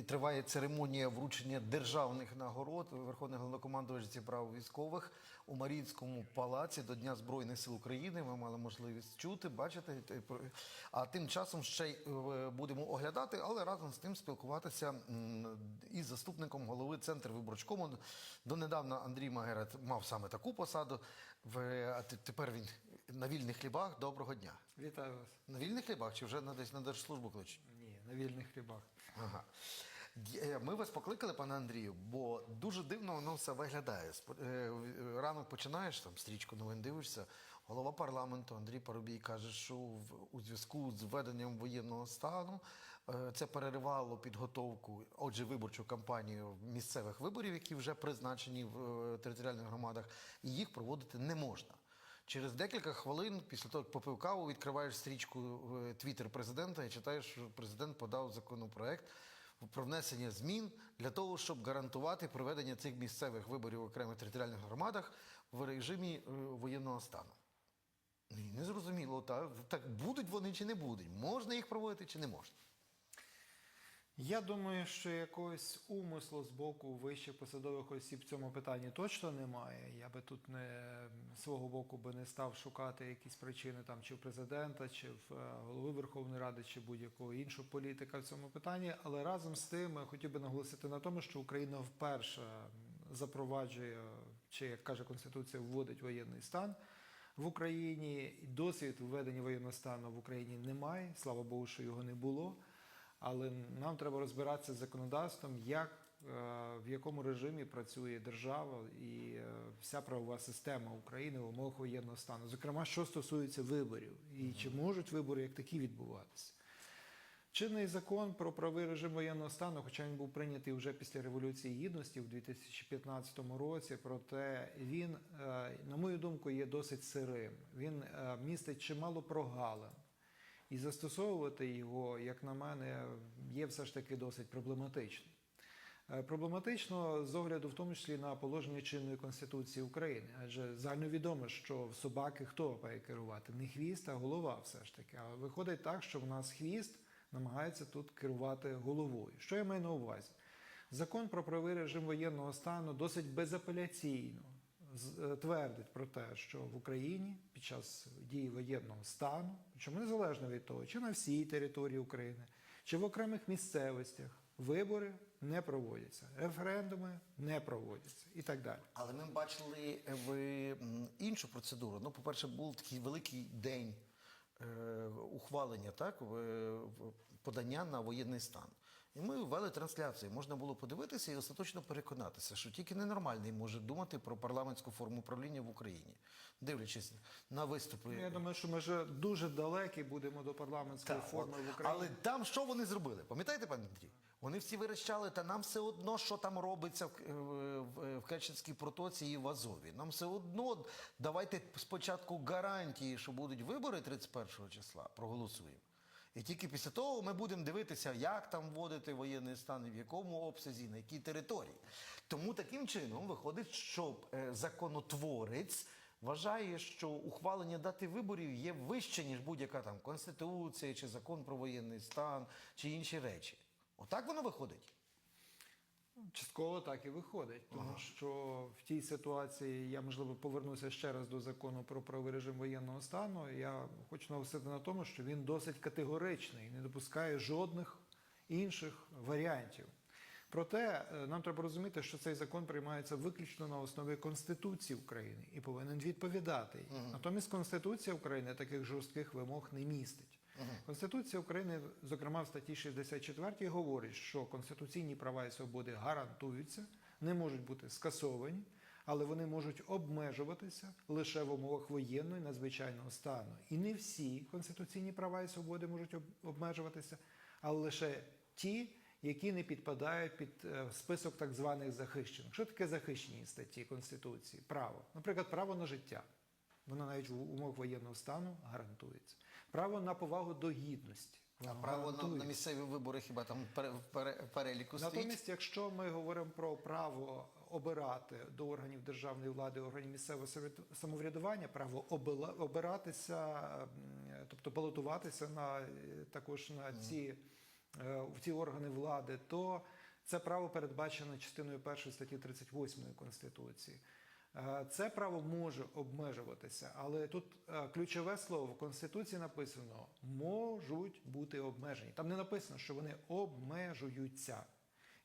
Триває церемонія вручення державних нагород Верховний головнокомандувач зібрав військових у Маріїнському палаці до Дня Збройних сил України. Ми мали можливість чути, бачити. А тим часом ще й е, будемо оглядати, але разом з тим спілкуватися із заступником голови центру виборчкому. Донедавна Андрій Магерет мав саме таку посаду. В- А тепер він на вільних хлібах. Доброго дня. Вітаю вас. На вільних хлібах чи вже на десь на держслужбу кличуть? На вільних хлібах. Ага. Ми вас покликали, пане Андрію, бо дуже дивно воно все виглядає. Е, Ранок починаєш там стрічку новин дивишся. Голова парламенту Андрій Парубій каже, що в- у зв'язку з введенням воєнного стану е, це переривало підготовку, отже, виборчу кампанію місцевих виборів, які вже призначені в е, територіальних громадах, і їх проводити не можна. Через декілька хвилин, після того, як попив каву, відкриваєш стрічку в Твіттер президента і читаєш, що президент подав законопроект про внесення змін для того, щоб гарантувати проведення цих місцевих виборів в окремих територіальних громадах в режимі е, воєнного стану. Ну, і не зрозуміло, так, так будуть вони чи не будуть, можна їх проводити чи не можна. Я думаю, що якогось умислу з боку вищих посадових осіб в цьому питанні точно немає. Я би тут не свого боку би не став шукати якісь причини там чи в президента, чи в е, голови Верховної Ради, чи будь-якого іншого політика в цьому питанні. Але разом з тим я хотів би наголосити на тому, що Україна вперше запроваджує, чи як каже Конституція, вводить воєнний стан. В Україні досвід введення воєнного стану в Україні немає. Слава Богу, що його не було. Але нам треба розбиратися з законодавством, як е, в якому режимі працює держава і е, вся правова система України в умовах воєнного стану. Зокрема, що стосується виборів, і чи можуть вибори як такі відбуватися. Чинний закон про правовий режим воєнного стану, хоча він був прийнятий вже після Революції Гідності в 2015 році, проте він, е, на мою думку, є досить сирим. Він містить чимало прогалин. І застосовувати його, як на мене, є все ж таки досить проблематично. Е, Проблематично з огляду в тому числі на положення чинної Конституції України, адже загальновідомо, що в собаки хто має керувати? Не хвіст, а голова все ж таки. А виходить так, що в нас хвіст намагається тут керувати головою. Що я маю на увазі? Закон про правовий режим воєнного стану досить безапеляційно е, твердить про те, що в Україні під час дії воєнного стану, чому незалежно від того, чи на всій території України, чи в окремих місцевостях, вибори не проводяться, референдуми не проводяться і так далі. Але ми бачили е, в іншу процедуру. Ну, по-перше, був такий великий день е, ухвалення, так, в подання на воєнний стан. І ми ввели трансляцію. Можна було подивитися і остаточно переконатися, що тільки ненормальний може думати про парламентську форму управління в Україні, дивлячись на виступи. Ну, Я думаю, що ми вже дуже далекі будемо до парламентської Так, форми от. в Україні. Але там що вони зробили? Пам'ятаєте, пане Андрій? Вони всі вирощали, та нам все одно, що там робиться в, е, в, в Керченській протоці і в Азові. Нам все одно давайте спочатку гарантії, що будуть вибори 31 числа, проголосуємо. І тільки після того ми будемо дивитися, як там вводити воєнний стан, в якому обсязі, на якій території. Тому таким чином виходить, що е, законотворець вважає, що ухвалення дати виборів є вище, ніж будь-яка там конституція, чи закон про воєнний стан, чи інші речі. Отак воно виходить. Частково так і виходить, тому що в тій ситуації я можливо повернуся ще раз до закону про правовий режим воєнного стану. Я хочу наголосити на тому, що він досить категоричний, не допускає жодних інших варіантів. Проте е, нам треба розуміти, що цей закон приймається виключно на основі Конституції України і повинен відповідати. їй. Натомість Конституція України таких жорстких вимог не містить. Конституція України, зокрема в статті 64, говорить, що конституційні права і свободи гарантуються, не можуть бути скасовані, але вони можуть обмежуватися лише в умовах воєнного і надзвичайного стану. І не всі конституційні права і свободи можуть обмежуватися, але лише ті, які не підпадають під е, список так званих захищених. Що таке захищені статті Конституції? Право. Наприклад, право на життя. Воно навіть в умовах воєнного стану гарантується. Право на повагу до гідності. А право на, на місцеві вибори хіба там в переліку стоїть? Натомість, якщо ми говоримо про право обирати до органів державної влади, органів місцевого самовряд- самоврядування, право обиратися, тобто балотуватися на також на ці е, в ці органи влади, то це право передбачено частиною 1 статті 38 Конституції. Е, Це право може обмежуватися, але тут е, ключове слово в Конституції написано можуть бути обмежені. Там не написано, що вони обмежуються.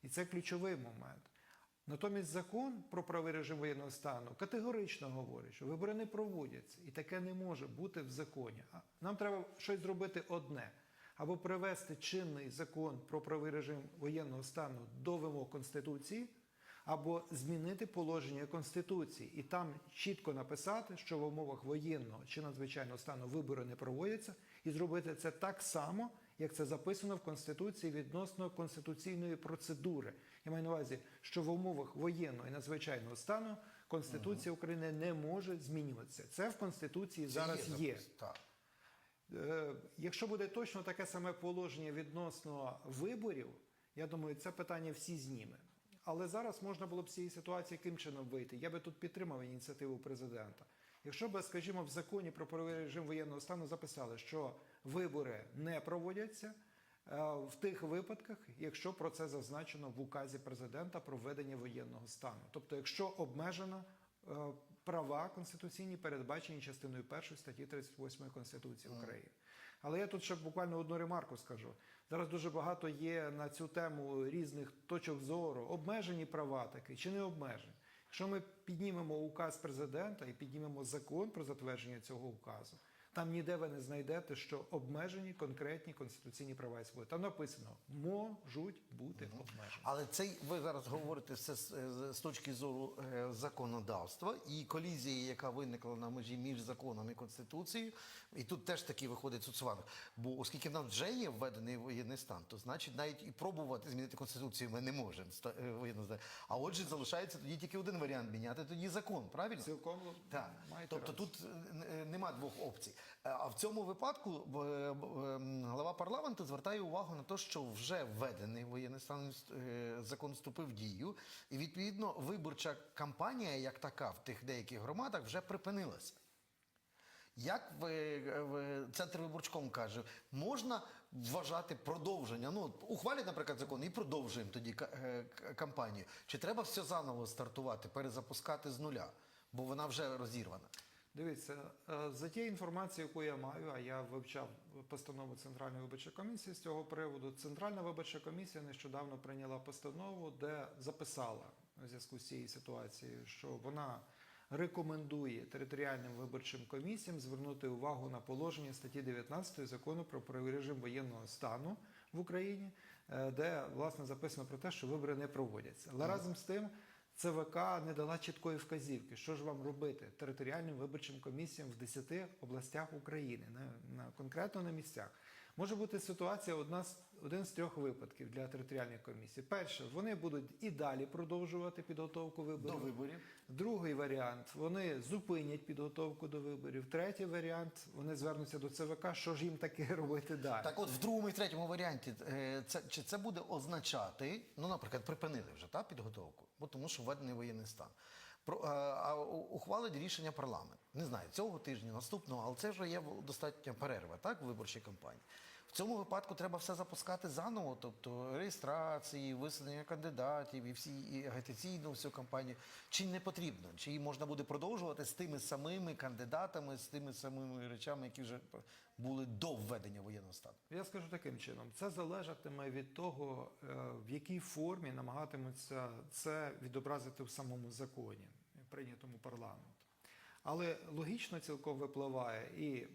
І це ключовий момент. Натомість закон про правий режим воєнного стану категорично говорить, що вибори не проводяться, і таке не може бути в законі. А Нам треба щось зробити одне: або привести чинний закон про правий режим воєнного стану до вимог Конституції, або змінити положення Конституції і там чітко написати, що в умовах воєнного чи надзвичайного стану вибори не проводяться, і зробити це так само, як це записано в Конституції відносно конституційної процедури. Я маю на увазі, що в умовах воєнного і надзвичайного стану Конституція України не може змінюватися. Це в Конституції Це зараз є. запис, Так. Е, Якщо буде точно таке саме положення відносно виборів, я думаю, це питання всі зніме. Але зараз можна було б з цієї ситуації яким чином вийти. Я би тут підтримав ініціативу президента. Якщо б, скажімо, в законі про правовий режим воєнного стану записали, що вибори не проводяться е, в тих випадках, якщо про це зазначено в указі президента про введення воєнного стану, тобто, якщо обмежено е, права конституційні, передбачені частиною 1 статті 38 Конституції України. Але я тут ще буквально одну ремарку скажу. Зараз дуже багато є на цю тему різних точок зору, обмежені права таки чи не обмежені. Якщо ми піднімемо указ президента і піднімемо закон про затвердження цього указу, там ніде ви не знайдете, що обмежені конкретні конституційні права і свободи. Там написано можуть бути обмежені. Але цей ви зараз говорите все з, з- з точки зору е, законодавства і колізії, яка виникла на межі між законом і конституцією. І тут теж таки виходить Цуцванов. Бо оскільки в нас вже є введений воєнний стан, то значить навіть і пробувати змінити конституцію ми не можемо. е. А отже, залишається тоді тільки один варіант міняти тоді закон, правильно? Цілком Так, тобто рацію. тут е, е, нема двох опцій. Е, А в цьому випадку е, ем, глава парламенту звертає увагу на те, що вже введений воєнний стан е, закон вступив в дію, і відповідно виборча кампанія, як така, в тих деяких громадах вже припинилася. Як ви, ви центр виборчком каже, можна вважати продовження? Ну, ухвалять, наприклад, закон і продовжуємо тоді е, кампанію. Чи треба все заново стартувати, перезапускати з нуля, бо вона вже розірвана? Дивіться, е, за тією інформацією, яку я маю, а я вивчав постанову Центральної виборчої комісії з цього приводу. Центральна виборча комісія нещодавно прийняла постанову, де записала у зв'язку з цією ситуацією, що вона рекомендує територіальним виборчим комісіям звернути увагу на положення статті 19 закону про режим воєнного стану в Україні, е, де власне записано про те, що вибори не проводяться. Але разом з тим. ЦВК не дала чіткої вказівки, що ж вам робити територіальним виборчим комісіям в 10 областях України, на, на конкретно на місцях. Може бути ситуація одна з один з трьох випадків для територіальних комісій. Перше, вони будуть і далі продовжувати підготовку До виборів. виборів. Другий варіант вони зупинять підготовку до виборів. Третій варіант вони звернуться до ЦВК, що ж їм таке робити далі. Так от в другому і третьому варіанті, е, це, чи це буде означати, ну, наприклад, припинили вже та, підготовку, бо тому що введений воєнний стан. Про, а, а ухвалить рішення парламент. Не знаю, цього тижня, наступного, але це вже є достатня перерва так, в виборчій кампанії. В цьому випадку треба все запускати заново, тобто реєстрації, висунення кандидатів і всі і агітаційну всю кампанію. Чи не потрібно? Чи її можна буде продовжувати з тими самими кандидатами, з тими самими речами, які вже були до введення воєнного стану? Я скажу таким чином: це залежатиме від того, е, в якій формі намагатимуться це відобразити в самому законі, прийнятому парламентом. Але логічно цілком випливає і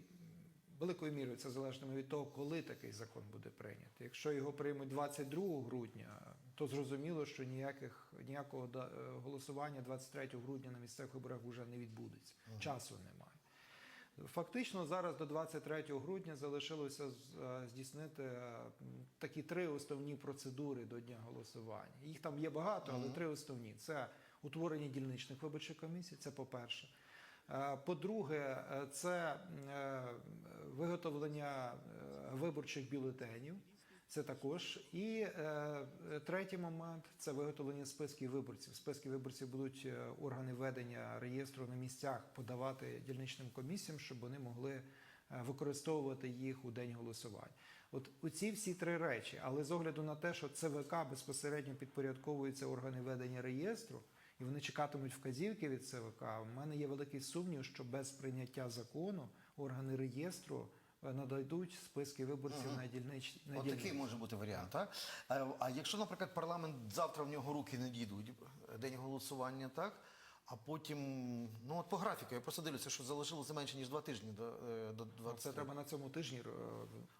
великою мірою це залежатиме від того, коли такий закон буде прийнятий. Якщо його приймуть 22 грудня, то зрозуміло, що ніяких ніякого е, голосування 23 грудня на місцевих виборах вже не відбудеться. Часу немає. Фактично зараз до 23 грудня залишилося е, здійснити е, такі три основні процедури до дня голосування. Їх там є багато, але три основні: це утворення дільничних виборчих комісій. Це по-перше. Е, По-друге, е, це е, виготовлення е, виборчих бюлетенів. Це також. І е, третій момент це виготовлення списків виборців. Списки виборців будуть е, органи ведення реєстру на місцях подавати дільничним комісіям, щоб вони могли е, використовувати їх у день голосування. От оці всі три речі, але з огляду на те, що ЦВК безпосередньо підпорядковуються органи ведення реєстру, і вони чекатимуть вказівки від ЦВК. У мене є великий сумнів, що без прийняття закону органи реєстру е, нададуть списки виборців на дільнич на От такий може бути варіант. Так? А, а якщо, наприклад, парламент завтра в нього руки не дійдуть, день голосування, так? А потім, ну от по графіку, я просто дивлюся, що залишилося менше, ніж два тижні до, е, до 20. Це треба на цьому тижні. е,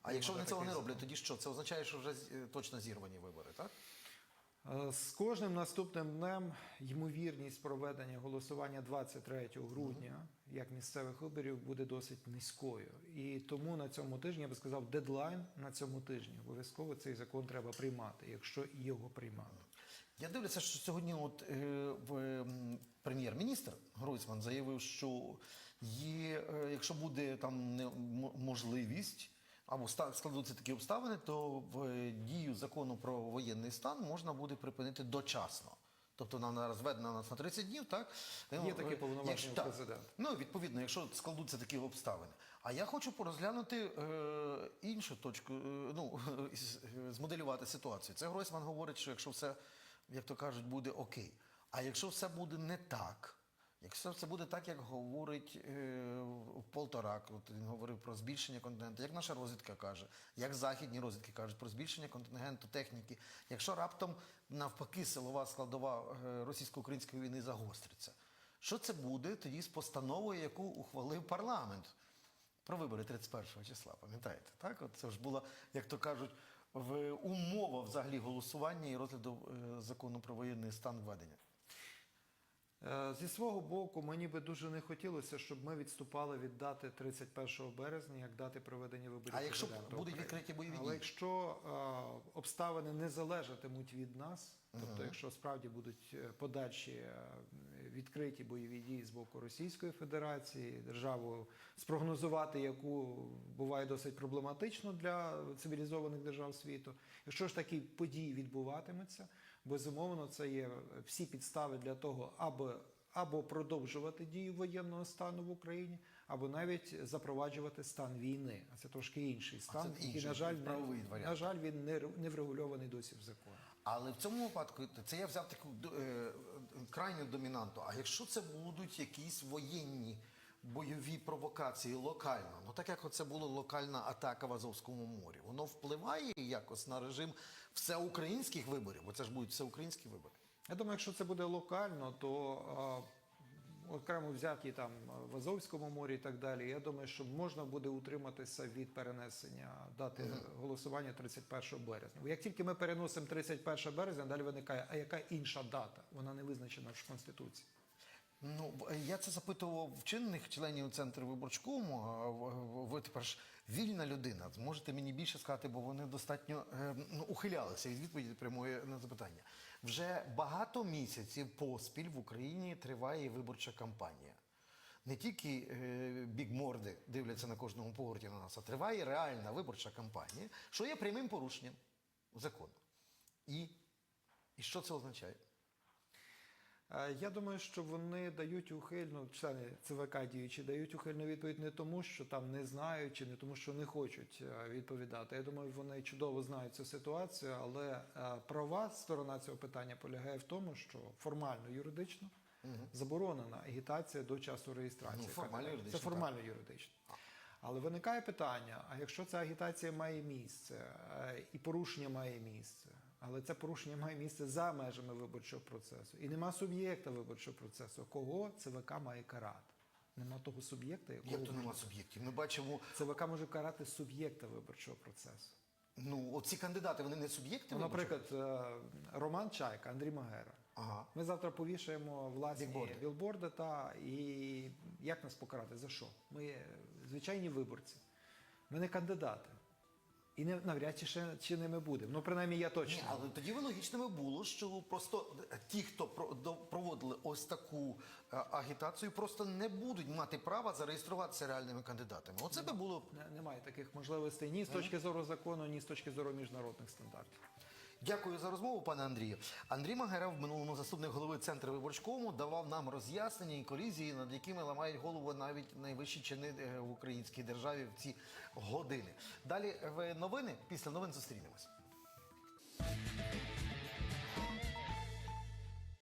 А якщо вони цього не роблять, тоді що? Це означає, що вже е, точно зірвані вибори, так? Е, З кожним наступним днем ймовірність проведення голосування 23 грудня як місцевих виборів буде досить низькою. І тому на цьому тижні я би сказав, дедлайн на цьому тижні. Обов'язково цей закон треба приймати, якщо його приймати. Я дивлюся, що сьогодні от, е, прем'єр-міністр Гройсман заявив, що є, е, якщо буде там не- можливість або складуться такі обставини, то в е, дію закону про воєнний стан можна буде припинити дочасно. Тобто вона розведена у нас на 30 днів, так? Є такі Е, повноваження так. президента. Ну, відповідно, якщо складуться такі обставини. А я хочу порозглянути е, іншу точку, е, ну, е, змоделювати ситуацію. Це Гройсман говорить, що якщо все, як то кажуть, буде окей. А якщо все буде не так, якщо все буде так, як говорить е, Полторак, от він говорив про збільшення контингенту, як наша розвідка каже, як західні розвідки кажуть про збільшення контингенту техніки, якщо раптом навпаки силова складова е, російсько-української війни загостриться. Що це буде тоді з постановою, яку ухвалив парламент про вибори 31 числа? Пам'ятаєте? Так, от це ж була, як то кажуть, в умова взагалі голосування і розгляду е, закону про воєнний стан введення. Е, Зі свого боку, мені би дуже не хотілося, щоб ми відступали від дати 31 березня, як дати проведення виборів. А якщо будуть відкриті бойові Але якщо е, обставини не залежатимуть від нас, тобто, якщо справді будуть е, подальші е, відкриті бойові дії з боку Російської Федерації, державу спрогнозувати, яку буває досить проблематично для цивілізованих держав світу, якщо ж такі події відбуватимуться, безумовно, це є всі підстави для того, аби або продовжувати дію воєнного стану в Україні, або навіть запроваджувати стан війни. А це трошки інший стан, інший, на жаль, правовий не, на жаль, він не, не врегульований досі в законі. Але в цьому випадку це я взяв таку е, крайню домінанту. А якщо це будуть якісь воєнні бойові провокації локально, ну так як це була локальна атака в Азовському морі, воно впливає якось на режим всеукраїнських виборів, бо це ж будуть всеукраїнські вибори. Я думаю, якщо це буде локально, то а, окремо взяті там в Азовському морі і так далі. Я думаю, що можна буде утриматися від перенесення дати голосування 31 березня. Бо як тільки ми переносимо 31 березня, далі виникає, а яка інша дата? Вона не визначена в Конституції. Ну, я це запитував в чинних членів центру виборчкому. Ви тепер ж вільна людина. Зможете мені більше сказати, бо вони достатньо е, ну, ухилялися від відповіді прямої на запитання. Вже багато місяців поспіль в Україні триває виборча кампанія. Не тільки е, бігморди дивляться на кожному повороті на нас, а триває реальна виборча кампанія, що є прямим порушенням закону. І, і що це означає? Е, Я думаю, що вони дають ухильну, члени ЦВК діючі дають ухильну відповідь не тому, що там не знають, чи не тому, що не хочуть е, відповідати. Я думаю, вони чудово знають цю ситуацію, але е, права сторона цього питання полягає в тому, що формально юридично заборонена агітація до часу реєстрації. Ну, формально юридично, Це формально юридично. Але виникає питання: а якщо ця агітація має місце і порушення має місце, але це порушення має місце за межами виборчого процесу, і нема суб'єкта виборчого процесу, кого ЦВК має карати? Нема того суб'єкта, якого Як то нема суб'єктів? Ми бачимо, ЦВК може карати суб'єкта виборчого процесу. ну, оці кандидати, вони не суб'єкти? Ну, наприклад, е, Роман Чайка, Андрій Магера. Ага. Ми завтра повішаємо власні Білборди. білборди, та і як нас покарати? За що? Ми е, звичайні виборці. Ми не кандидати. І не навряд чи ще чи ними будемо. Ну, принаймні, я точно. Ні, але тоді ви логічними було, що просто ті, хто про- проводили ось таку е, агітацію, просто не будуть мати права зареєструватися реальними кандидатами. Оце би було Немає таких можливостей ні з точки зору закону, ні з точки зору міжнародних стандартів. Дякую за розмову, пане Андрію. Андрій Магера в минулому заступник голови центру виборчкому, давав нам роз'яснення і колізії, над якими ламають голову навіть найвищі чини е, в українській державі в ці години. Далі в новини. Після новин зустрінемось.